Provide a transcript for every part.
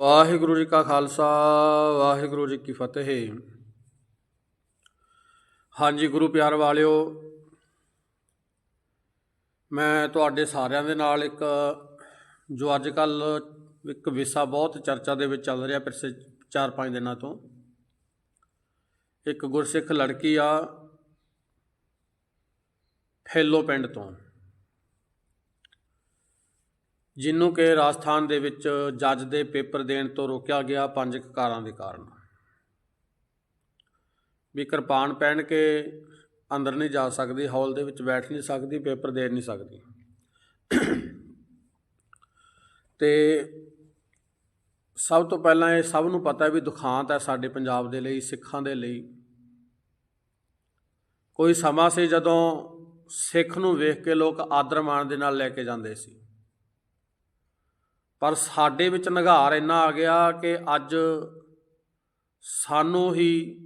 ਵਾਹਿਗੁਰੂ ਜੀ ਕਾ ਖਾਲਸਾ, ਵਾਹਿਗੁਰੂ ਜੀ ਕੀ ਫਤਿਹ। ਹਾਂਜੀ ਗੁਰੂ ਪਿਆਰ ਵਾਲਿਓ, ਮੈਂ ਤੁਹਾਡੇ ਸਾਰਿਆਂ ਦੇ ਨਾਲ ਇੱਕ, ਜੋ ਅੱਜ ਕੱਲ ਇੱਕ ਵਿਸ਼ਾ ਬਹੁਤ ਚਰਚਾ ਦੇ ਵਿੱਚ ਚੱਲ ਰਿਹਾ ਪਿਛਲੇ 4-5 ਦਿਨਾਂ ਤੋਂ। ਇੱਕ ਗੁਰਸਿੱਖ ਲੜਕੀ ਆ, ਫੇਲੋ ਪਿੰਡ ਤੋਂ। ਜਿਹਨੂੰ ਕਿ ਰਾਜਸਥਾਨ ਦੇ ਵਿੱਚ ਜੱਜ ਦੇ ਪੇਪਰ ਦੇਣ ਤੋਂ ਰੋਕਿਆ ਗਿਆ ਪੰਜ ਕਾਰਾਂ ਦੇ ਕਾਰਨ। ਵੀ ਕਿਰਪਾਨ ਪਹਿਨ ਕੇ ਅੰਦਰ ਨਹੀਂ ਜਾ ਸਕਦੀ, ਹਾਲ ਦੇ ਵਿੱਚ ਬੈਠ ਨਹੀਂ ਸਕਦੀ, ਪੇਪਰ ਦੇ ਨਹੀਂ ਸਕਦੀ। ਤੇ ਸਭ ਤੋਂ ਪਹਿਲਾਂ ਇਹ ਸਭ ਨੂੰ ਪਤਾ ਹੈ ਵੀ ਦੁਖਾਂਤ ਹੈ ਸਾਡੇ ਪੰਜਾਬ ਦੇ ਲਈ, ਸਿੱਖਾਂ ਦੇ ਲਈ। ਕੋਈ ਸਮਾਂ ਸੀ ਜਦੋਂ ਸਿੱਖ ਨੂੰ ਵੇਖ ਕੇ ਲੋਕ ਆਦਰ ਮਾਣ ਦੇ ਨਾਲ ਲੈ ਕੇ ਜਾਂਦੇ ਸੀ। ਪਰ ਸਾਡੇ ਵਿੱਚ ਨਿਘਾਰ ਇੰਨਾ ਆ ਗਿਆ ਕਿ ਅੱਜ ਸਾਨੂੰ ਹੀ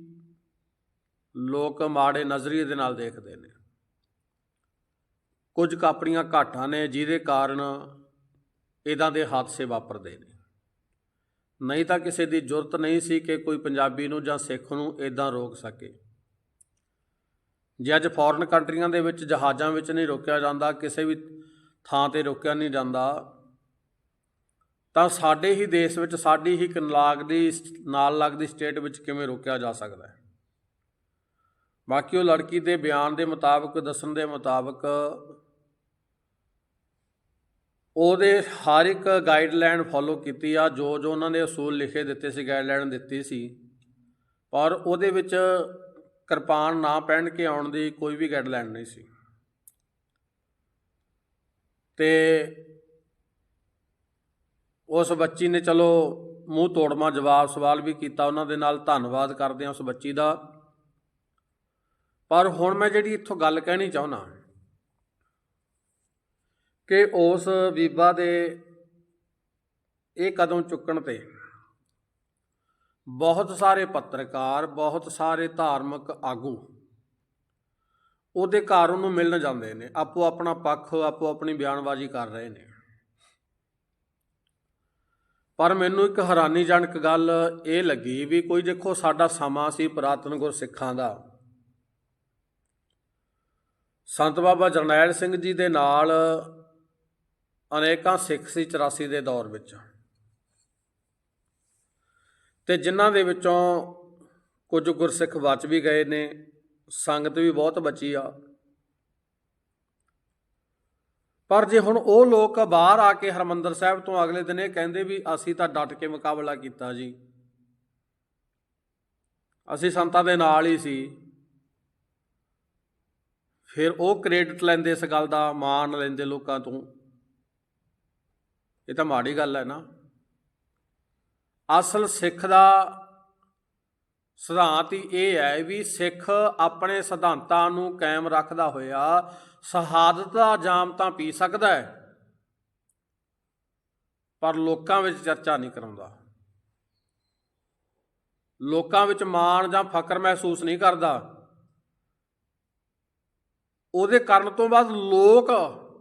ਲੋਕ ਮਾੜੇ ਨਜ਼ਰੀਏ ਦੇ ਨਾਲ ਦੇਖਦੇ ਨੇ। ਕੁਝ ਕਾਪੜੀਆਂ ਘਾਟਾਂ ਨੇ ਜਿਹਦੇ ਕਾਰਨ ਇਦਾਂ ਦੇ ਹਾਦਸੇ ਵਾਪਰਦੇ ਨੇ। ਨਹੀਂ ਤਾਂ ਕਿਸੇ ਦੀ ਜ਼ਰੂਰਤ ਨਹੀਂ ਸੀ ਕਿ ਕੋਈ ਪੰਜਾਬੀ ਨੂੰ ਜਾਂ ਸਿੱਖ ਨੂੰ ਇਦਾਂ ਰੋਕ ਸਕੇ। ਜੇ ਅੱਜ ਫੋਰਨ ਕੰਟਰੀਆਂ ਦੇ ਵਿੱਚ ਜਹਾਜ਼ਾਂ ਵਿੱਚ ਨਹੀਂ ਰੋਕਿਆ ਜਾਂਦਾ, ਕਿਸੇ ਵੀ ਥਾਂ ਤੇ ਰੋਕਿਆ ਨਹੀਂ ਜਾਂਦਾ ਤਾਂ ਸਾਡੇ ਹੀ ਦੇਸ਼ ਵਿੱਚ ਸਾਡੀ ਹੀ ਕਨਲਾਗ ਦੀ ਨਾਲ ਲੱਗਦੀ ਸਟੇਟ ਵਿੱਚ ਕਿਵੇਂ ਰੋਕਿਆ ਜਾ ਸਕਦਾ ਹੈ? ਬਾਕੀ ਉਹ ਲੜਕੀ ਦੇ ਬਿਆਨ ਦੇ ਮੁਤਾਬਕ, ਦੱਸਣ ਦੇ ਮੁਤਾਬਕ, ਉਹਦੇ ਹਰ ਇੱਕ ਗਾਈਡਲਾਈਨ ਫੋਲੋ ਕੀਤੀ ਆ, ਜੋ ਜੋ ਉਹਨਾਂ ਨੇ ਅਸੂਲ ਲਿਖੇ ਦਿੱਤੇ ਸੀ ਗਾਈਡਲਾਈਨ ਦਿੱਤੀ ਸੀ। ਪਰ ਉਹਦੇ ਵਿੱਚ ਕਿਰਪਾਨ ਨਾ ਪਹਿਨ ਕੇ ਆਉਣ ਦੀ ਕੋਈ ਵੀ ਗਾਈਡਲਾਈਨ ਨਹੀਂ ਸੀ। ਤੇ ਉਸ ਬੱਚੀ ਨੇ ਚਲੋ ਮੂੰਹ ਤੋੜਮਾ ਜਵਾਬ ਸਵਾਲ ਵੀ ਕੀਤਾ ਉਹਨਾਂ ਦੇ ਨਾਲ, ਧੰਨਵਾਦ ਕਰਦੇ ਹਾਂ ਉਸ ਬੱਚੀ ਦਾ। ਪਰ ਹੁਣ ਮੈਂ ਜਿਹੜੀ ਇੱਥੋਂ ਗੱਲ ਕਹਿਣੀ ਚਾਹੁੰਦਾ ਕਿ ਉਸ ਬੀਬਾ ਦੇ ਇਹ ਕਦਮ ਚੁੱਕਣ ਤੇ ਬਹੁਤ ਸਾਰੇ ਪੱਤਰਕਾਰ, ਬਹੁਤ ਸਾਰੇ ਧਾਰਮਿਕ ਆਗੂ ਉਹਦੇ ਘਰ ਉਹਨੂੰ ਮਿਲਣ ਜਾਂਦੇ ਨੇ, ਆਪੋ ਆਪਣਾ ਪੱਖ, ਆਪੋ ਆਪਣੀ ਬਿਆਨਬਾਜ਼ੀ ਕਰ ਰਹੇ ਨੇ। ਪਰ ਮੈਨੂੰ ਇੱਕ ਹੈਰਾਨੀਜਨਕ ਗੱਲ ਇਹ ਲੱਗੀ ਵੀ ਕੋਈ ਦੇਖੋ ਸਾਡਾ ਸਮਾਂ ਸੀ ਪੁਰਾਤਨ ਗੁਰਸਿੱਖਾਂ ਦਾ। ਸੰਤ ਬਾਬਾ ਜਰਨੈਲ ਸਿੰਘ ਜੀ ਦੇ ਨਾਲ ਅਨੇਕਾਂ ਸਿੱਖ ਸੀ 84 ਦੇ ਦੌਰ ਵਿੱਚ। ਤੇ ਜਿਨ੍ਹਾਂ ਦੇ ਵਿੱਚੋਂ ਕੁਝ ਗੁਰਸਿੱਖ ਬਚ ਵੀ ਗਏ ਨੇ, ਸੰਗਤ ਵੀ ਬਹੁਤ ਬਚੀ ਆ। ਪਰ ਜੇ ਹੁਣ ਉਹ ਲੋਕ ਬਾਹਰ ਆ ਕੇ ਹਰਮੰਦਰ ਸਾਹਿਬ ਤੋਂ ਅਗਲੇ ਦਿਨ ਇਹ ਕਹਿੰਦੇ ਵੀ ਅਸੀਂ ਤਾਂ ਡਟ ਕੇ ਮੁਕਾਬਲਾ ਕੀਤਾ ਜੀ। ਅਸੀਂ ਸੰਤਾਂ ਦੇ ਨਾਲ ਹੀ ਸੀ। ਫਿਰ ਉਹ ਕ੍ਰੈਡਿਟ ਲੈਂਦੇ ਇਸ ਗੱਲ ਦਾ, ਮਾਣ ਲੈਂਦੇ ਲੋਕਾਂ ਤੋਂ। ਇਹ ਤਾਂ ਮਾੜੀ ਗੱਲ ਹੈ ਨਾ। ਅਸਲ ਸਿੱਖ ਦਾ ਸਿਧਾਂਤ ਇਹ ਹੈ ਵੀ ਸਿੱਖ ਆਪਣੇ ਸਿਧਾਂਤਾਂ ਨੂੰ ਕਾਇਮ ਰੱਖਦਾ ਹੋਇਆ ਸ਼ਹਾਦਤ ਦਾ ਜਾਮ ਤਾਂ ਪੀ ਸਕਦਾ ਹੈ, ਪਰ ਲੋਕਾਂ ਵਿੱਚ ਚਰਚਾ ਨਹੀਂ ਕਰਾਉਂਦਾ। ਲੋਕਾਂ ਵਿੱਚ ਮਾਣ ਜਾਂ ਫਕਰ ਮਹਿਸੂਸ ਨਹੀਂ ਕਰਦਾ। ਉਹਦੇ ਕਰਨ ਤੋਂ ਬਾਅਦ ਲੋਕ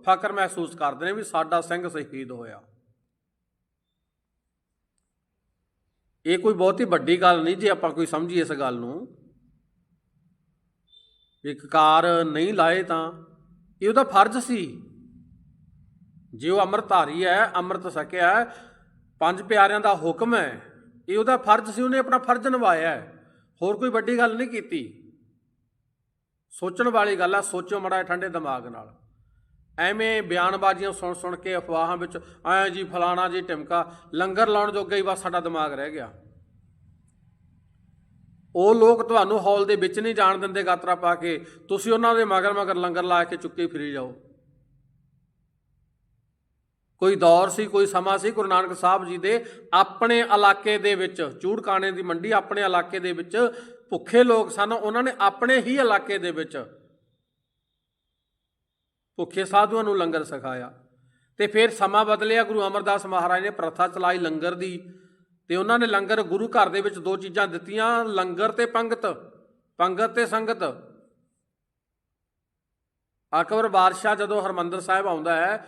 ਫਕਰ ਮਹਿਸੂਸ ਕਰਦੇ ਨੇ ਵੀ ਸਾਡਾ ਸਿੰਘ ਸ਼ਹੀਦ ਹੋਇਆ। ਇਹ ਕੋਈ ਬਹੁਤੀ ਵੱਡੀ ਗੱਲ ਨਹੀਂ ਜੇ ਆਪਾਂ ਕੋਈ ਸਮਝੀਏ ਇਸ ਗੱਲ ਨੂੰ। ਇੱਕ ਕਾਰ ਨਹੀਂ ਲਾਏ ਤਾਂ ਇਹ ਉਹਦਾ ਫਰਜ਼ ਸੀ। ਜੇ ਉਹ ਅੰਮ੍ਰਿਤਧਾਰੀ ਹੈ, ਅੰਮ੍ਰਿਤ ਸਕਿਆ ਪੰਜ ਪਿਆਰਿਆਂ ਦਾ ਹੁਕਮ ਹੈ, ਇਹ ਉਹਦਾ ਫਰਜ਼ ਸੀ, ਉਹਨੇ ਆਪਣਾ ਫਰਜ਼ ਨਿਭਾਇਆ ਹੋਰ ਕੋਈ ਵੱਡੀ ਗੱਲ ਨਹੀਂ ਕੀਤੀ। ਸੋਚਣ ਵਾਲੀ ਗੱਲ ਆ, ਸੋਚੋ ਮੜਾ ਠੰਡੇ ਦਿਮਾਗ ਨਾਲ। ਐਵੇਂ ਬਿਆਨਬਾਜ਼ੀਆਂ ਸੁਣ ਸੁਣ ਕੇ ਅਫਵਾਹਾਂ ਵਿੱਚ ਐ ਜੀ ਫਲਾਣਾ ਜੀ ਟਿਮਕਾ ਲੰਗਰ ਲਾਉਣ ਜੋਗਾ ਹੀ ਬਸ ਸਾਡਾ ਦਿਮਾਗ ਰਹਿ ਗਿਆ। ਉਹ ਲੋਕ ਤੁਹਾਨੂੰ ਹਾਲ ਦੇ ਵਿੱਚ ਨਹੀਂ ਜਾਣ ਦਿੰਦੇ ਗਾਤਰਾ ਪਾ ਕੇ, ਤੁਸੀਂ ਉਹਨਾਂ ਦੇ ਮਗਰ ਮਗਰ ਲੰਗਰ ਲਾ ਕੇ ਚੁੱਕੇ ਫਿਰੀ ਜਾਓ। ਕੋਈ ਦੌਰ ਸੀ, ਕੋਈ ਸਮਾਂ ਸੀ, ਗੁਰੂ ਨਾਨਕ ਸਾਹਿਬ ਜੀ ਦੇ ਆਪਣੇ ਇਲਾਕੇ ਦੇ ਵਿੱਚ ਚੂੜਕਾਣੇ ਦੀ ਮੰਡੀ ਆਪਣੇ ਇਲਾਕੇ ਦੇ ਵਿੱਚ, ਭੁੱਖੇ ਲੋਕ ਸਨ, ਉਹਨਾਂ ਨੇ ਆਪਣੇ ਹੀ ਇਲਾਕੇ ਦੇ ਵਿੱਚ ਭੁੱਖੇ ਸਾਧੂਆਂ ਨੂੰ ਲੰਗਰ ਸਿਖਾਇਆ। ਤੇ ਫਿਰ ਸਮਾਂ ਬਦਲਿਆ, ਗੁਰੂ ਅਮਰਦਾਸ ਮਹਾਰਾਜ ਨੇ ਪ੍ਰਥਾ ਚਲਾਈ ਲੰਗਰ ਦੀ ਤੇ ਉਹਨਾਂ ਨੇ ਲੰਗਰ ਗੁਰੂ ਘਰ ਦੇ ਵਿੱਚ ਦੋ ਚੀਜ਼ਾਂ ਦਿੱਤੀਆਂ, ਲੰਗਰ ਤੇ ਪੰਗਤ ਪੰਗਤ ਤੇ ਸੰਗਤ। ਅਕਬਰ ਬਾਦਸ਼ਾਹ ਜਦੋਂ ਹਰਮੰਦਰ ਸਾਹਿਬ ਆਉਂਦਾ ਹੈ,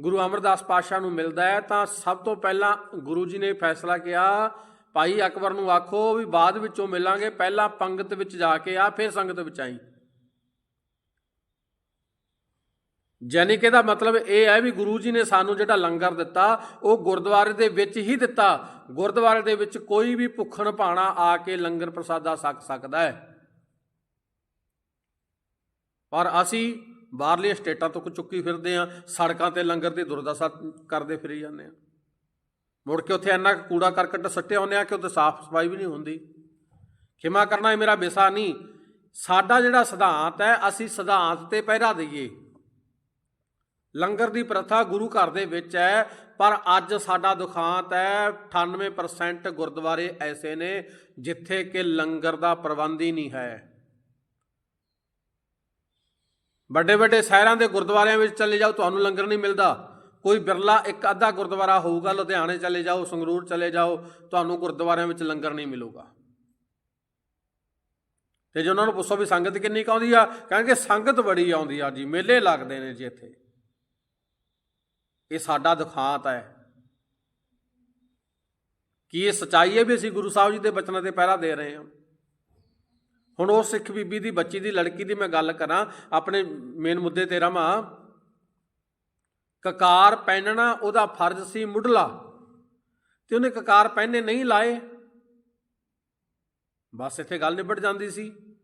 ਗੁਰੂ ਅਮਰਦਾਸ ਪਾਤਸ਼ਾਹ ਨੂੰ ਮਿਲਦਾ ਹੈ, ਤਾਂ ਸਭ ਤੋਂ ਪਹਿਲਾਂ ਗੁਰੂ ਜੀ ਨੇ ਫੈਸਲਾ ਕਿਹਾ, ਭਾਈ ਅਕਬਰ ਨੂੰ ਆਖੋ ਵੀ ਬਾਅਦ ਵਿੱਚੋਂ ਮਿਲਾਂਗੇ, ਪਹਿਲਾਂ ਪੰਗਤ ਵਿੱਚ ਜਾ ਕੇ ਆ, ਫਿਰ ਸੰਗਤ ਵਿੱਚ ਆਈ। ਜਾਨੀ ਕਿ ਇਹਦਾ ਮਤਲਬ ਇਹ ਹੈ ਵੀ ਗੁਰੂ ਜੀ ਨੇ ਸਾਨੂੰ ਜਿਹੜਾ ਲੰਗਰ ਦਿੱਤਾ, ਉਹ ਗੁਰਦੁਆਰੇ ਦੇ ਵਿੱਚ ਹੀ ਦਿੱਤਾ। ਗੁਰਦੁਆਰੇ ਦੇ ਵਿੱਚ ਕੋਈ ਵੀ ਭੁੱਖਣ ਭਾਣਾ ਆ ਕੇ ਲੰਗਰ ਪ੍ਰਸਾਦਾ ਛਕ ਸਕਦਾ ਹੈ। ਪਰ ਅਸੀਂ ਬਾਹਰਲੀਆਂ ਸਟੇਟਾਂ ਤੋਂ ਚੁੱਕੀ ਫਿਰਦੇ ਆ ਸੜਕਾਂ ਤੇ ਲੰਗਰ ਦੀ ਦੁਰਦਸ਼ਾ ਕਰਦੇ ਫਿਰੀ ਜਾਂਦੇ ਆ ਮੁੜ ਕੇ ਉੱਥੇ ਇੰਨਾ ਕੂੜਾ ਕਰਕਟ ਸੱਟਿਆ ਹੁੰਦੇ ਆ ਕਿ ਉੱਥੇ ਸਾਫ਼ ਸਫ਼ਾਈ ਵੀ ਨਹੀਂ ਹੁੰਦੀ। ਖਿਮਾ ਕਰਨਾ ਇਹ ਮੇਰਾ ਵਿਸਾ ਨਹੀਂ। ਸਾਡਾ ਜਿਹੜਾ ਸਿਧਾਂਤ ਹੈ, ਅਸੀਂ ਸਿਧਾਂਤ ਤੇ ਪਹਿਰਾ ਦਈਏ। ਲੰਗਰ ਦੀ ਪ੍ਰਥਾ ਗੁਰੂ ਘਰ ਦੇ ਵਿੱਚ ਹੈ, ਪਰ ਅੱਜ ਸਾਡਾ ਦੁਖਾਂਤ ਹੈ 98% ਗੁਰਦੁਆਰੇ ਐਸੇ ਨੇ ਜਿੱਥੇ ਕਿ ਲੰਗਰ ਦਾ ਪ੍ਰਬੰਧ ਹੀ ਨਹੀਂ ਹੈ। ਵੱਡੇ ਵੱਡੇ ਸ਼ਹਿਰਾਂ ਦੇ ਗੁਰਦੁਆਰਿਆਂ ਵਿੱਚ ਚਲੇ ਜਾਓ, ਤੁਹਾਨੂੰ ਲੰਗਰ ਨਹੀਂ ਮਿਲਦਾ। ਕੋਈ ਬਿਰਲਾ ਇੱਕ ਅੱਧਾ ਗੁਰਦੁਆਰਾ ਹੋਊਗਾ, ਲੁਧਿਆਣੇ ਚਲੇ ਜਾਓ, ਸੰਗਰੂਰ ਚਲੇ ਜਾਓ, ਤੁਹਾਨੂੰ ਗੁਰਦੁਆਰਿਆਂ ਵਿੱਚ ਲੰਗਰ ਨਹੀਂ ਮਿਲੂਗਾ। ਤੇ ਜੇ ਉਹਨਾਂ ਨੂੰ ਪੁੱਛੋ ਵੀ ਸੰਗਤ ਕਿੰਨੀ ਕੁ ਆਉਂਦੀ ਆ ਕਹਿੰਗੇ ਸੰਗਤ ਬੜੀ ਆਉਂਦੀ ਆ ਜੀ, ਮੇਲੇ ਲੱਗਦੇ ਨੇ ਜੀ ਇੱਥੇ। ਇਹ ਸਾਡਾ ਦੁਖਾਂਤ ਹੈ। ਕੀ ਇਹ ਸਚਾਈ ਹੈ ਵੀ ਅਸੀਂ ਗੁਰੂ ਸਾਹਿਬ ਜੀ ਦੇ ਬਚਨਾਂ ਤੇ ਪਹਿਰਾ ਦੇ ਰਹੇ ਹਾਂ? ਹੁਣ ਉਹ ਸਿੱਖ ਬੀਬੀ ਦੀ, ਬੱਚੀ ਦੀ, ਲੜਕੀ ਦੀ ਮੈਂ ਗੱਲ ਕਰਾਂ, ਆਪਣੇ ਮੇਨ ਮੁੱਦੇ ਤੇ ਰਵਾਂ। ਕਕਾਰ ਪਹਿਨਣਾ, ਉਹਦਾ ਫਰਜ਼ ਸੀ ਮੁੱਢਲਾ। ਤੇ ਉਹਨੇ ਕਕਾਰ ਪਹਿਨੇ ਨਹੀਂ ਲਾਏ। ਬਸ ਇੱਥੇ ਗੱਲ ਨਿਬੜ ਜਾਂਦੀ ਸੀ।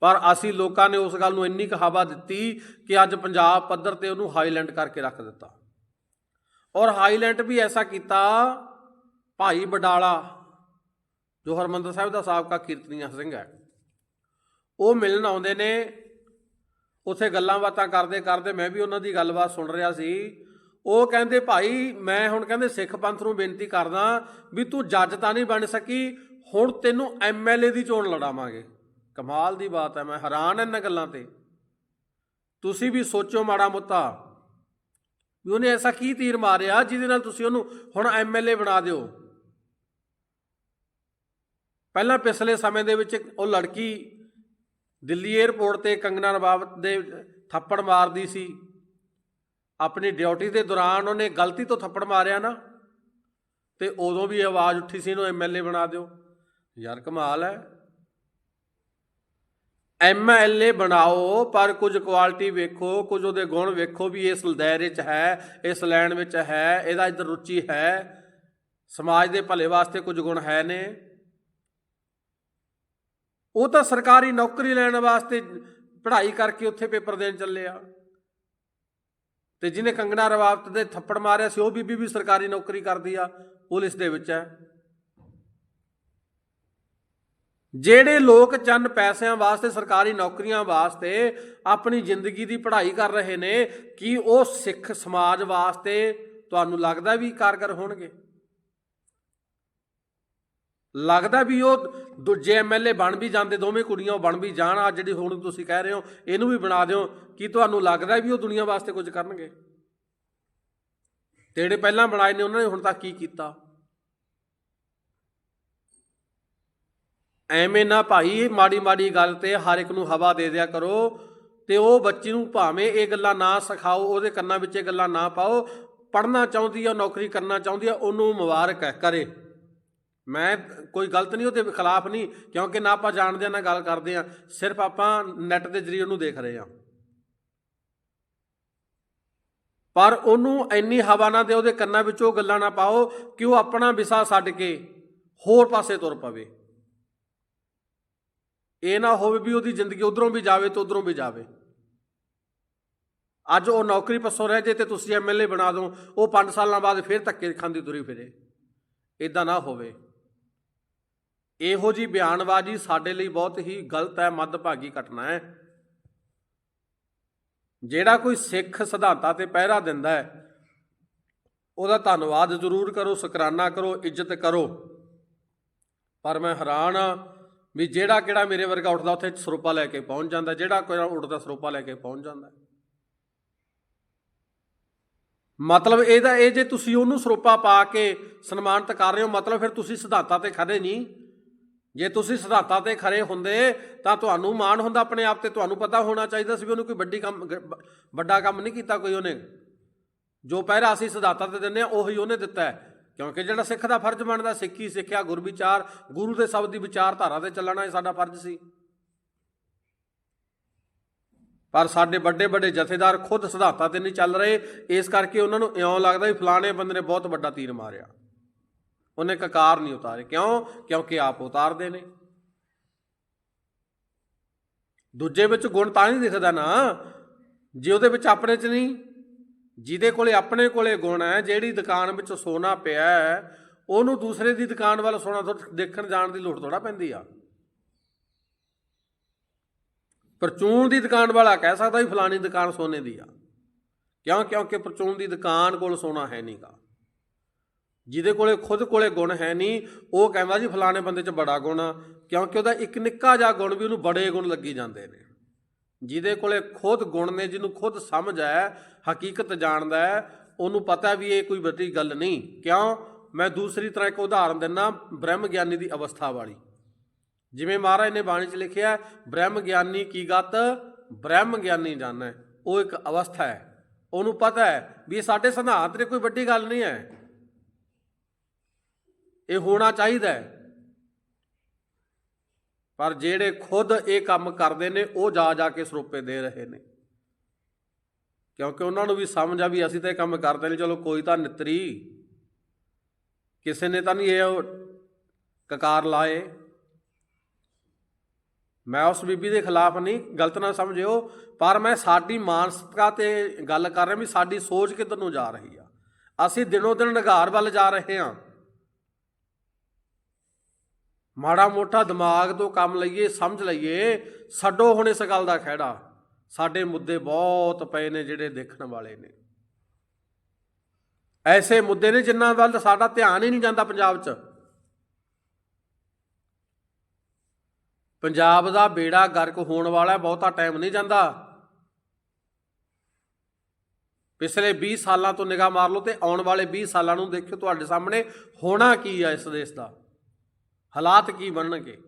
ਪਰ ਅਸੀਂ ਲੋਕਾਂ ਨੇ ਉਸ ਗੱਲ ਨੂੰ ਇੰਨੀ ਕਹਾਵਾ ਦਿੱਤੀ ਕਿ ਅੱਜ ਪੰਜਾਬ ਪੱਧਰ ਤੇ ਉਹਨੂੰ ਹਾਈਲੈਂਡ ਕਰਕੇ ਰੱਖ ਦਿੱਤਾ। ਔਰ ਹਾਈਲਾਈਟ ਵੀ ਐਸਾ ਕੀਤਾ ਭਾਈ ਬਡਾਲਾ ਜੋ ਹਰਮੰਦਰ ਸਾਹਿਬ ਦਾ ਸਾਬਕਾ ਕੀਰਤਨੀਆ ਸਿੰਘ ਹੈ। ਉਹ ਮਿਲਣ ਆਉਂਦੇ ਨੇ, ਉਥੇ ਗੱਲਾਂ ਬਾਤਾਂ ਕਰਦੇ ਕਰਦੇ ਮੈਂ ਵੀ ਉਹਨਾਂ ਦੀ ਗੱਲਬਾਤ ਸੁਣ ਰਿਹਾ ਸੀ। ਉਹ ਕਹਿੰਦੇ, ਭਾਈ, ਮੈਂ ਹੁਣ ਕਹਿੰਦੇ ਸਿੱਖ ਪੰਥ ਨੂੰ ਬੇਨਤੀ ਕਰਦਾ ਵੀ ਤੂੰ ਜੱਜ ਤਾਂ ਨਹੀਂ ਬਣ ਸਕੀ, ਹੁਣ ਤੈਨੂੰ ਐਮਐਲਏ ਦੀ ਚੋਣ ਲੜਾਵਾਂਗੇ। ਕਮਾਲ ਦੀ ਬਾਤ ਹੈ, ਮੈਂ ਹੈਰਾਨ ਇਹਨਾਂ ਗੱਲਾਂ ਤੇ। ਤੁਸੀਂ ਵੀ ਸੋਚੋ ਮਾੜਾ ਮੋਟਾ। ਵੀ ਉਹਨੇ ਐਸਾ ਕੀ ਤੀਰ ਮਾਰਿਆ ਜਿਹਦੇ ਨਾਲ ਤੁਸੀਂ ਉਹਨੂੰ ਹੁਣ ਐਮਐਲਏ ਬਣਾ ਦਿਓ? ਪਹਿਲਾਂ ਪਿਛਲੇ ਸਮੇਂ ਦੇ ਵਿੱਚ ਉਹ ਲੜਕੀ ਦਿੱਲੀ 에ਅਰਪੋਰਟ ਤੇ ਕੰਗਨਾ ਰਣਾਵਤ ਦੇ ਥੱਪੜ ਮਾਰਦੀ ਸੀ। ਆਪਣੀ ਡਿਊਟੀ ਦੇ ਦੌਰਾਨ ਉਹਨੇ ਗਲਤੀ ਤੋਂ ਥੱਪੜ ਮਾਰਿਆ ਨਾ, ਤੇ ਉਦੋਂ ਵੀ ਆਵਾਜ਼ ਉੱਠੀ ਸੀ ਇਹਨੂੰ ਐਮਐਲਏ ਬਣਾ ਦਿਓ। ਯਾਰ ਕਮਾਲ ਹੈ। ਐਮਐਲਏ ਬਣਾਓ, ਪਰ ਕੁਝ ਕੁਆਲਿਟੀ ਵੇਖੋ, ਕੁਝ ਉਹਦੇ ਗੁਣ ਵੇਖੋ ਵੀ ਇਸ ਦਾਇਰੇ 'ਚ ਹੈ, ਇਸ ਲੈਣ ਵਿੱਚ ਹੈ, ਇਹਦਾ ਇੱਧਰ ਰੁਚੀ ਹੈ। ਸਮਾਜ ਦੇ ਭਲੇ ਵਾਸਤੇ ਕੁਝ ਗੁਣ ਹੈ ਨੇ। ਉਹ ਤਾਂ ਸਰਕਾਰੀ ਨੌਕਰੀ ਲੈਣ ਵਾਸਤੇ ਪੜ੍ਹਾਈ ਕਰਕੇ ਉੱਥੇ ਪੇਪਰ ਦੇਣ ਚੱਲੇ ਆ। ਤੇ ਜਿਹਨੇ ਕੰਗਣਾ ਰਵਾਵਤ ਦੇ ਥੱਪੜ ਮਾਰਿਆ ਸੀ, ਉਹ ਬੀਬੀ ਵੀ ਸਰਕਾਰੀ ਨੌਕਰੀ ਕਰਦੀ ਆ, ਪੁਲਿਸ ਦੇ ਵਿੱਚ ਹੈ। ਜਿਹੜੇ ਲੋਕ ਚੰਨ ਪੈਸਿਆਂ ਵਾਸਤੇ, ਸਰਕਾਰੀ ਨੌਕਰੀਆਂ ਵਾਸਤੇ ਆਪਣੀ ਜ਼ਿੰਦਗੀ ਦੀ ਪੜ੍ਹਾਈ ਕਰ ਰਹੇ ਨੇ, ਕੀ ਉਹ ਸਿੱਖ ਸਮਾਜ ਵਾਸਤੇ ਤੁਹਾਨੂੰ ਲੱਗਦਾ ਵੀ ਕਾਰਗਰ ਹੋਣਗੇ? ਲੱਗਦਾ ਵੀ ਉਹ ਦੂਜੇ ਐਮਐਲਏ ਬਣ ਵੀ ਜਾਂਦੇ, ਦੋਵੇਂ ਕੁੜੀਆਂ ਉਹ ਬਣ ਵੀ ਜਾਣ ਆ ਜਿਹੜੀ ਹੁਣ ਤੁਸੀਂ ਕਹਿ ਰਹੇ ਹੋ, ਇਹਨੂੰ ਵੀ ਬਣਾ ਦਿਓ, ਕੀ ਤੁਹਾਨੂੰ ਲੱਗਦਾ ਵੀ ਉਹ ਦੁਨੀਆ ਵਾਸਤੇ ਕੁਝ ਕਰਨਗੇ? ਤੇ ਜਿਹੜੇ ਪਹਿਲਾਂ ਬਣਾਏ ਨੇ, ਉਹਨਾਂ ਨੇ ਹੁਣ ਤੱਕ ਕੀ ਕੀਤਾ? ਐਵੇਂ ਨਾ ਭਾਈ, ਮਾੜੀ ਮਾੜੀ ਗੱਲ ਤੇ ਹਰ ਇੱਕ ਨੂੰ ਹਵਾ ਦੇ ਦਿਆ ਕਰੋ ਤੇ ਉਹ ਬੱਚੀ ਨੂੰ ਭਾਵੇਂ ਇਹ ਗੱਲਾਂ ਨਾ ਸਿਖਾਓ, ਉਹਦੇ ਕੰਨਾਂ ਵਿੱਚ ਇਹ ਗੱਲਾਂ ਨਾ ਪਾਓ, ਪੜ੍ਹਨਾ ਚਾਹੁੰਦੀ ਆ, ਨੌਕਰੀ ਕਰਨਾ ਚਾਹੁੰਦੀ ਆ, ਉਹਨੂੰ ਮੁਬਾਰਕ ਹੈ, ਕਰੇ। ਮੈਂ ਕੋਈ ਗਲਤ ਨਹੀਂ, ਉਹਦੇ ਖਿਲਾਫ ਨਹੀਂ, ਕਿਉਂਕਿ ਨਾ ਆਪਾਂ ਜਾਣਦੇ ਆ ਨਾ ਗੱਲ ਕਰਦੇ ਆ, ਸਿਰਫ ਆਪਾਂ ਨੈਟ ਦੇ ਜ਼ਰੀਏ ਉਹਨੂੰ ਦੇਖ ਰਹੇ ਆ। ਪਰ ਉਹਨੂੰ ਇੰਨੀ ਹਵਾ ਨਾ ਦੇ ਉਹਦੇ ਕੰਨਾਂ ਵਿੱਚ ਉਹ ਗੱਲਾਂ ਨਾ ਪਾਓ ਕਿ ਉਹ ਆਪਣਾ ਵਿਸਾ ਛੱਡ ਕੇ ਹੋਰ ਪਾਸੇ ਤੁਰ ਪਵੇ। ਇਹ ਨਾ ਹੋਵੇ ਵੀ ਉਹਦੀ ਜ਼ਿੰਦਗੀ ਉਧਰੋਂ ਵੀ ਜਾਵੇ ਤੇ ਉਧਰੋਂ ਵੀ ਜਾਵੇ। ਅੱਜ ਉਹ ਨੌਕਰੀ ਪਸੋਂ ਰਹਿ ਜੇ ਤੇ ਤੁਸੀਂ ਐਮਐਲਏ ਬਣਾ ਦਿਓ, ਉਹ 5 ਸਾਲਾਂ ਬਾਅਦ ਫਿਰ ਧੱਕੇ ਖਾਂਦੀ ਤੁਰੀ ਫਿਰੇ। ਇਦਾਂ ਨਾ ਹੋਵੇ। ਇਹੋ ਜੀ ਬਿਆਨਬਾਜ਼ੀ ਸਾਡੇ ਲਈ ਬਹੁਤ ਹੀ ਗਲਤ ਹੈ ਮੱਦਭਾਗੀ ਘਟਨਾ ਹੈ। ਜਿਹੜਾ ਕੋਈ ਸਿੱਖ ਸਿਧਾਂਤਾਂ ਤੇ ਪਹਿਰਾ ਦਿੰਦਾ ਹੈ, ਉਹਦਾ ਧੰਨਵਾਦ ਜ਼ਰੂਰ ਕਰੋ, ਸ਼ੁਕਰਾਨਾ ਕਰੋ, ਇੱਜ਼ਤ ਕਰੋ। ਪਰ ਮੈਂ ਹੈਰਾਨ ਆ ਵੀ ਜਿਹੜਾ ਕਿਹੜਾ ਮੇਰੇ ਵਰਗਾ ਉੱਠਦਾ ਉੱਥੇ ਸਰੋਪਾ ਲੈ ਕੇ ਪਹੁੰਚ ਜਾਂਦਾ, ਜਿਹੜਾ ਕੋਈ ਉੱਠਦਾ ਸਰੋਪਾ ਲੈ ਕੇ ਪਹੁੰਚ ਜਾਂਦਾ। ਮਤਲਬ ਇਹਦਾ ਇਹ ਜੇ ਤੁਸੀਂ ਉਹਨੂੰ ਸਰੋਪਾ ਪਾ ਕੇ ਸਨਮਾਨਿਤ ਕਰ ਰਹੇ ਹੋ, ਮਤਲਬ ਫਿਰ ਤੁਸੀਂ ਸਿਧਾਂਤਾਂ ਤੇ ਖੜੇ ਨਹੀਂ। ਜੇ ਤੁਸੀਂ ਸਿਧਾਂਤਾਂ ਤੇ ਖਰੇ ਹੁੰਦੇ, ਤਾਂ ਤੁਹਾਨੂੰ ਮਾਣ ਹੁੰਦਾ ਆਪਣੇ ਆਪ ਤੇ, ਤੁਹਾਨੂੰ ਪਤਾ ਹੋਣਾ ਚਾਹੀਦਾ ਸੀ ਵੀ ਉਹਨੂੰ ਕੋਈ ਵੱਡੀ ਕੰਮ ਵੱਡਾ ਕੰਮ ਨਹੀਂ ਕੀਤਾ ਕੋਈ ਉਹਨੇ। ਜੋ ਪਹਿਰਾ ਅਸੀਂ ਸਿਧਾਂਤਾਂ ਤੇ ਦਿੰਦੇ ਆ ਉਹੀ ਉਹਨੇ ਦਿੱਤਾ ਹੈ। ਕਿਉਂਕਿ ਜਿਹੜਾ ਸਿੱਖ ਦਾ ਫਰਜ਼ ਬਣਦਾ, ਸਿੱਖੀ ਸਿੱਖਿਆ ਗੁਰ ਵਿਚਾਰ ਗੁਰੂ ਦੇ ਸ਼ਬਦ ਦੀ ਵਿਚਾਰਧਾਰਾ ਤੇ ਚੱਲਣਾ ਇਹ ਸਾਡਾ ਫਰਜ਼ ਸੀ। ਪਰ ਸਾਡੇ ਵੱਡੇ ਵੱਡੇ ਜਥੇਦਾਰ ਖੁਦ ਸਿਧਾਂਤਾਂ ਤੇ ਨਹੀਂ ਚੱਲ ਰਹੇ। ਇਸ ਕਰਕੇ ਉਹਨਾਂ ਨੂੰ ਇਉਂ ਲੱਗਦਾ ਵੀ ਫਲਾਣੇ ਬੰਦੇ ਨੇ ਬਹੁਤ ਵੱਡਾ ਤੀਰ ਮਾਰਿਆ। ਉਹਨੇ ਕਕਾਰ ਨਹੀਂ ਉਤਾਰੇ। ਕਿਉਂ? ਕਿਉਂਕਿ ਆਪ ਉਤਾਰਦੇ ਨੇ। ਦੂਜੇ ਵਿੱਚ ਗੁਣ ਤਾਂ ਨਹੀਂ ਦਿਖਦਾ ਨਾ। ਜੇ ਉਹਦੇ ਵਿੱਚ ਆਪਣੇ 'ਚ ਨਹੀਂ ਜਿਹਦੇ ਕੋਲੇ ਆਪਣੇ ਕੋਲੇ ਗੁਣ ਹੈ, ਜਿਹੜੀ ਦੁਕਾਨ ਵਿੱਚ ਸੋਨਾ ਪਿਆ ਹੈ, ਉਹਨੂੰ ਦੂਸਰੇ ਦੀ ਦੁਕਾਨ ਵੱਲ ਸੋਨਾ ਥੋੜ੍ਹਾ ਦੇਖਣ ਜਾਣ ਦੀ ਲੋੜ ਥੋੜਾ ਪੈਂਦੀ ਆ। ਪਰਚੂਨ ਦੀ ਦੁਕਾਨ ਵਾਲਾ ਕਹਿ ਸਕਦਾ ਵੀ ਫਲਾਣੀ ਦੁਕਾਨ ਸੋਨੇ ਦੀ ਆ। ਕਿਉਂ? ਕਿਉਂਕਿ ਪਰਚੂਨ ਦੀ ਦੁਕਾਨ ਕੋਲ ਸੋਨਾ ਹੈ ਨਹੀਂਗਾ। ਜਿਹਦੇ ਕੋਲੇ ਖੁਦ ਕੋਲੇ ਗੁਣ ਹੈ ਨਹੀਂ, ਉਹ ਕਹਿੰਦਾ ਜੀ ਫਲਾਣੇ ਬੰਦੇ 'ਚ ਬੜਾ ਗੁਣ ਆ। ਕਿਉਂਕਿ ਉਹਦਾ ਇੱਕ ਨਿੱਕਾ ਜਿਹਾ ਗੁਣ ਵੀ ਉਹਨੂੰ ਬੜੇ ਗੁਣ ਲੱਗੀ ਜਾਂਦੇ ਨੇ। ਜਿਹਦੇ ਕੋਲੇ ਖੁਦ ਗੁਣ ਨੇ, ਜਿਹਨੂੰ ਖੁਦ ਸਮਝ ਹੈ, ਹਕੀਕਤ ਜਾਣਦਾ ਹੈ, ਉਹਨੂੰ ਪਤਾ ਵੀ ਇਹ ਕੋਈ ਵੱਡੀ ਗੱਲ ਨਹੀਂ। ਕਿਉਂ? ਮੈਂ ਦੂਸਰੀ ਤਰ੍ਹਾਂ ਇੱਕ ਉਦਾਹਰਨ ਦਿੰਨਾ ਬ੍ਰਹਮ ਗਿਆਨੀ ਦੀ ਅਵਸਥਾ ਵਾਲੀ। ਜਿਵੇਂ ਮਹਾਰਾਜ ਨੇ ਬਾਣੀ 'ਚ ਲਿਖਿਆ ਬ੍ਰਹਮ ਗਿਆਨੀ ਕੀ ਗਤ ਬ੍ਰਹਮ ਗਿਆਨੀ ਜਾਣੈ। ਉਹ ਇੱਕ ਅਵਸਥਾ ਹੈ। ਉਹਨੂੰ ਪਤਾ ਹੈ ਵੀ ਇਹ ਸਾਡੇ ਸਿਧਾਂਤ ਤੇ ਕੋਈ ਵੱਡੀ ਗੱਲ ਨਹੀਂ ਹੈ। ਇਹ ਹੋਣਾ ਚਾਹੀਦਾ ਹੈ। ਪਰ ਜਿਹੜੇ ਖੁਦ ਇਹ ਕੰਮ ਕਰਦੇ ਨੇ, ਉਹ ਜਾ ਜਾ ਕੇ ਸਰੋਪੇ ਦੇ ਰਹੇ ਨੇ। ਕਿਉਂਕਿ ਉਹਨਾਂ ਨੂੰ ਵੀ ਸਮਝ ਆ ਵੀ ਅਸੀਂ ਤਾਂ ਇਹ ਕੰਮ ਕਰਦੇ ਨੇ, ਚਲੋ ਕੋਈ ਤਾਂ ਨਿਤਰੀ। ਕਿਸੇ ਨੇ ਤਾਂ ਨਹੀਂ ਇਹ ਕਕਾਰ ਲਾਏ। ਮੈਂ ਉਸ ਬੀਬੀ ਦੇ ਖਿਲਾਫ ਨਹੀਂ, ਗਲਤ ਨਾ ਸਮਝਿਓ, ਪਰ ਮੈਂ ਸਾਡੀ ਮਾਨਸਿਕਤਾ ਤੇ ਗੱਲ ਕਰ ਰਿਹਾ ਵੀ ਸਾਡੀ ਸੋਚ ਕਿੱਧਰ ਨੂੰ ਜਾ ਰਹੀ ਆ। ਅਸੀਂ ਦਿਨੋ ਦਿਨ ਨਿਗਾਰ ਵੱਲ ਜਾ ਰਹੇ ਹਾਂ। ਮਾੜਾ ਮੋਟਾ ਦਿਮਾਗ ਤੋਂ ਕੰਮ ਲਈਏ, ਸਮਝ ਲਈਏ, ਛੱਡੋ ਹੁਣ ਇਸ ਗੱਲ ਦਾ ਖਹਿੜਾ। ਸਾਡੇ ਮੁੱਦੇ ਬਹੁਤ ਪਏ ਨੇ ਜਿਹੜੇ ਦੇਖਣ ਵਾਲੇ ਨੇ। ਐਸੇ ਮੁੱਦੇ ਨੇ ਜਿਨ੍ਹਾਂ ਵੱਲ ਸਾਡਾ ਧਿਆਨ ਹੀ ਨਹੀਂ ਜਾਂਦਾ ਪੰਜਾਬ 'ਚ। ਪੰਜਾਬ ਦਾ ਬੇੜਾ ਗਰਕ ਹੋਣ ਵਾਲਾ ਬਹੁਤਾ ਟਾਈਮ ਨਹੀਂ ਜਾਂਦਾ। ਪਿਛਲੇ 20 ਸਾਲਾਂ ਤੋਂ ਨਿਗਾਹ ਮਾਰ ਲਓ ਤੇ ਆਉਣ ਵਾਲੇ 20 ਸਾਲਾਂ ਨੂੰ ਦੇਖਿਓ ਤੁਹਾਡੇ ਸਾਹਮਣੇ ਹੋਣਾ ਕੀ ਆ ਇਸ ਦੇਸ਼ ਦਾ। ਹਾਲਾਤ ਕੀ ਬਣਨਗੇ?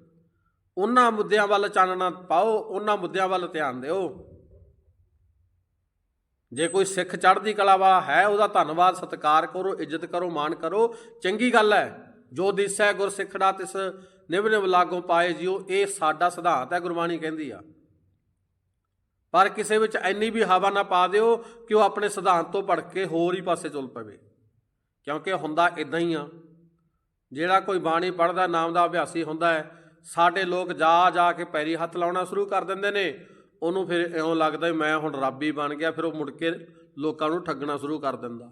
ਉਹਨਾਂ ਮੁੱਦਿਆਂ ਵੱਲ ਚਾਨਣਾ ਪਾਓ, ਉਹਨਾਂ ਮੁੱਦਿਆਂ ਵੱਲ ਧਿਆਨ ਦਿਓ। ਜੇ ਕੋਈ ਸਿੱਖ ਚੜ੍ਹਦੀ ਕਲਾ ਵਾਲਾ ਹੈ, ਉਹਦਾ ਧੰਨਵਾਦ, ਸਤਿਕਾਰ ਕਰੋ, ਇੱਜ਼ਤ ਕਰੋ, ਮਾਣ ਕਰੋ। ਚੰਗੀ ਗੱਲ ਹੈ, ਜੋ ਦਿਸੈ ਗੁਰ ਸਿੱਖੜਾ ਤਿਸ ਨਿਵ ਨਿਵ ਲਾਗੋਂ ਪਾਏ ਜਿਉ ਇਹ ਸਾਡਾ ਸਿਧਾਂਤ ਹੈ, ਗੁਰਬਾਣੀ ਕਹਿੰਦੀ ਆ। ਪਰ ਕਿਸੇ ਵਿੱਚ ਇੰਨੀ ਵੀ ਹਵਾ ਨਾ ਪਾ ਦਿਓ ਕਿ ਉਹ ਆਪਣੇ ਸਿਧਾਂਤ ਤੋਂ ਭੜਕ ਕੇ ਹੋਰ ਹੀ ਪਾਸੇ ਚੁੱਲ ਪਵੇ। ਕਿਉਂਕਿ ਹੁੰਦਾ ਇਦਾਂ ਹੀ ਆ। ਜਿਹੜਾ ਕੋਈ ਬਾਣੀ ਪੜ੍ਹਦਾ, ਨਾਮ ਦਾ ਅਭਿਆਸੀ ਹੁੰਦਾ ਹੈ, ਸਾਡੇ ਲੋਕ ਜਾ ਜਾ ਕੇ ਪੈਰੀ ਹੱਥ ਲਾਉਣਾ ਸ਼ੁਰੂ ਕਰ ਦਿੰਦੇ ਨੇ। ਉਹਨੂੰ ਫਿਰ ਇਉਂ ਲੱਗਦਾ ਵੀ ਮੈਂ ਹੁਣ ਰੱਬ ਹੀ ਬਣ ਗਿਆ, ਫਿਰ ਉਹ ਮੁੜ ਕੇ ਲੋਕਾਂ ਨੂੰ ਠੱਗਣਾ ਸ਼ੁਰੂ ਕਰ ਦਿੰਦਾ।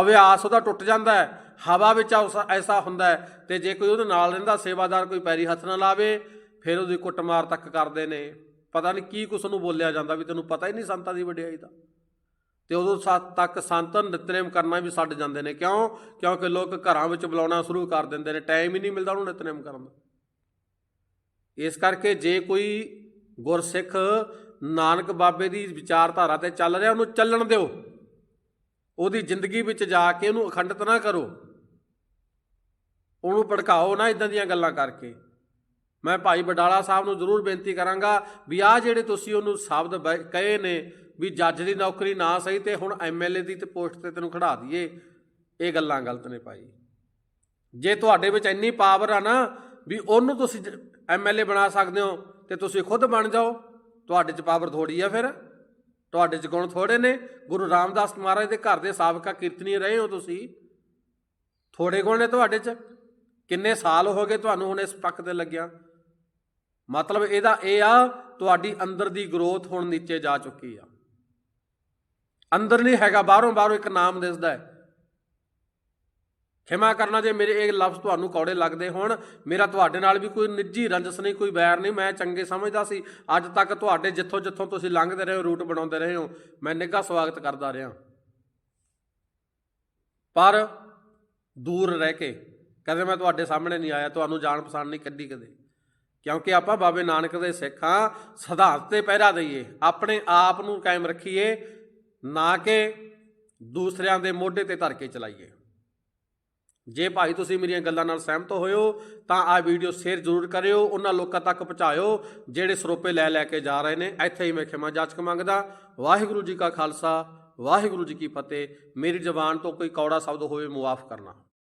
ਅਭਿਆਸ ਉਹਦਾ ਟੁੱਟ ਜਾਂਦਾ ਹੈ, ਹਵਾ ਵਿੱਚ ਉਸ- ਐਸਾ ਹੁੰਦਾ ਹੈ ਤੇ ਜੇ ਕੋਈ ਉਹਦੇ ਨਾਲ ਰਹਿੰਦਾ, ਸੇਵਾਦਾਰ ਕੋਈ ਪੈਰੀ ਹੱਥ ਨਾ ਲਾਵੇ, ਫਿਰ ਉਹਦੀ ਕੁੱਟਮਾਰ ਤੱਕ ਕਰਦੇ ਨੇ। ਪਤਾ ਨਹੀਂ ਕੀ ਕੁਛ ਨੂੰ ਬੋਲਿਆ ਜਾਂਦਾ ਵੀ ਤੈਨੂੰ ਪਤਾ ਹੀ ਨਹੀਂ ਸੰਤਾਂ ਦੀ ਵਡਿਆਈ ਦਾ। ਤੇ ਉਦੋਂ ਤੱਕ ਸੰਤ ਨਿਤਨੇਮ ਕਰਨਾ ਵੀ ਛੱਡ ਜਾਂਦੇ ਨੇ। ਕਿਉਂ? ਕਿਉਂਕਿ ਲੋਕ ਘਰਾਂ ਵਿੱਚ ਬੁਲਾਉਣਾ ਸ਼ੁਰੂ ਕਰ ਦਿੰਦੇ ਨੇ। ਟਾਈਮ ਹੀ ਨਹੀਂ ਮਿਲਦਾ ਉਹਨੂੰ ਨਿਤਨੇਮ ਕਰਨ ਦਾ। ਇਸ ਕਰਕੇ ਜੇ ਕੋਈ ਗੁਰਸਿੱਖ ਨਾਨਕ ਬਾਬੇ ਦੀ ਵਿਚਾਰਧਾਰਾ ਤੇ ਚੱਲ ਰਿਹਾ, ਉਹਨੂੰ ਚੱਲਣ ਦਿਓ। ਉਹਦੀ ਜ਼ਿੰਦਗੀ ਵਿੱਚ ਜਾ ਕੇ ਉਹਨੂੰ ਅਖੰਡਤ ਨਾ ਕਰੋ। ਉਹਨੂੰ ਭੜਕਾਓ ਨਾ ਇਦਾਂ ਦੀਆਂ ਗੱਲਾਂ ਕਰਕੇ। ਮੈਂ ਭਾਈ ਬਡਾਲਾ ਸਾਹਿਬ ਨੂੰ ਜ਼ਰੂਰ ਬੇਨਤੀ ਕਰਾਂਗਾ ਵੀ ਆਹ ਜਿਹੜੇ ਤੁਸੀਂ ਉਹਨੂੰ ਸ਼ਬਦ ਬ- ਕਹੇ ਨੇ ਵੀ ਜੱਜ ਦੀ ਨੌਕਰੀ ਨਾ ਸਹੀ ਤੇ ਹੁਣ ਐਮਐਲਏ ਦੀ ਤੇ ਪੋਸਟ ਤੇ ਤੈਨੂੰ ਖੜਾ ਦਈਏ, ਇਹ ਗੱਲਾਂ ਗਲਤ ਨੇ ਭਾਈ। ਜੇ ਤੁਹਾਡੇ ਵਿੱਚ ਇੰਨੀ ਪਾਵਰ ਆ ਨਾ ਵੀ ਉਹਨੂੰ ਤੁਸੀਂ ਐਮਐਲਏ ਬਣਾ ਸਕਦੇ ਹੋ ਤੇ ਤੁਸੀਂ ਖੁਦ ਬਣ ਜਾਓ, ਤੁਹਾਡੇ 'ਚ ਪਾਵਰ ਥੋੜੀ ਆ ਫਿਰ। ਤੁਹਾਡੇ 'ਚ ਗੁਣ ਥੋੜੇ ਨੇ। ਗੁਰੂ ਰਾਮਦਾਸ ਮਹਾਰਾਜ ਦੇ ਘਰ ਦੇ ਸਾਬਕਾ ਕੀਰਤਨੀ ਰਹੇ ਹੋ ਤੁਸੀਂ। ਥੋੜੇ ਗੁਣ ਨੇ ਤੁਹਾਡੇ 'ਚ। ਕਿੰਨੇ ਸਾਲ ਹੋ ਗਏ ਤੁਹਾਨੂੰ ਹੁਣ ਇਸ ਪੱਕ ਤੇ ਲੱਗਿਆ। ਮਤਲਬ ਇਹਦਾ ਇਹ ਆ, ਤੁਹਾਡੀ ਅੰਦਰ ਦੀ ਗਰੋਥ ਹੁਣ ਨੀਚੇ ਜਾ ਚੁੱਕੀ ਆ। ਅੰਦਰ ਨਹੀਂ ਹੈਗਾ, ਬਾਹਰੋਂ ਬਾਹਰੋਂ ਇੱਕ ਨਾਮ ਦਿਸਦਾ ਹੈ। ਖਿਮਾ ਕਰਨਾ ਜੇ ਮੇਰੇ ਇਹ ਲਫ਼ਜ਼ ਤੁਹਾਨੂੰ ਕੌੜੇ ਲੱਗਦੇ ਹੋਣ, ਮੇਰਾ ਤੁਹਾਡੇ ਨਾਲ ਵੀ ਕੋਈ ਨਿੱਜੀ ਰੰਜਸ ਨਹੀਂ, ਕੋਈ ਬੈਰ ਨਹੀਂ, ਮੈਂ ਚੰਗੇ ਸਮਝਦਾ ਸੀ। ਅੱਜ ਤੱਕ ਤੁਹਾਡੇ ਜਿੱਥੋਂ ਜਿੱਥੋਂ ਤੁਸੀਂ ਲੰਘਦੇ ਰਹੇ ਹੋ, ਰੂਟ ਬਣਾਉਂਦੇ ਰਹੇ ਹੋ, ਮੈਂ ਨਿੱਘਾ ਸਵਾਗਤ ਕਰਦਾ ਰਿਹਾ। ਪਰ ਦੂਰ ਰਹਿ ਕੇ ਕਦੇ ਮੈਂ ਤੁਹਾਡੇ ਸਾਹਮਣੇ ਨਹੀਂ ਆਇਆ, ਤੁਹਾਨੂੰ ਜਾਣ ਪਛਾਣ ਨਹੀਂ ਕੱਢੀ ਕਦੇ। ਕਿਉਂਕਿ ਆਪਾਂ ਬਾਬੇ ਨਾਨਕ ਦੇ ਸਿੱਖਾਂ ਸਿਧਾਂਤ ਤੇ ਪਹਿਰਾ ਦਈਏ, ਆਪਣੇ ਆਪ ਨੂੰ ਕਾਇਮ ਰੱਖੀਏ ਨਾ ਕਿ ਦੂਸਰਿਆਂ ਦੇ ਮੋਢੇ ਤੇ ਧਰ ਕੇ ਚਲਾਈਏ। ਜੇ ਭਾਈ ਤੁਸੀਂ ਮੇਰੀਆਂ ਗੱਲਾਂ ਨਾਲ ਸਹਿਮਤ ਹੋਇਓ, ਤਾਂ ਆਹ ਵੀਡੀਓ ਸ਼ੇਅਰ ਜ਼ਰੂਰ ਕਰਿਓ, ਉਹਨਾਂ ਲੋਕਾਂ ਤੱਕ ਪਹੁੰਚਾਇਓ, ਜਿਹੜੇ ਸਰੋਪੇ ਲੈ ਲੈ ਕੇ ਜਾ ਰਹੇ ਨੇ। ਇੱਥੇ ਹੀ ਮੈਂ ਖਿਮਾ ਜਾਚਕ ਮੰਗਦਾ। ਵਾਹਿਗੁਰੂ ਜੀ ਕਾ ਖਾਲਸਾ, ਵਾਹਿਗੁਰੂ ਜੀ ਕੀ ਫਤਿਹ। ਮੇਰੀ ਜ਼ਬਾਨ ਤੋਂ ਕੋਈ ਕੌੜਾ ਸ਼ਬਦ ਹੋਵੇ, ਮੁਆਫ ਕਰਨਾ।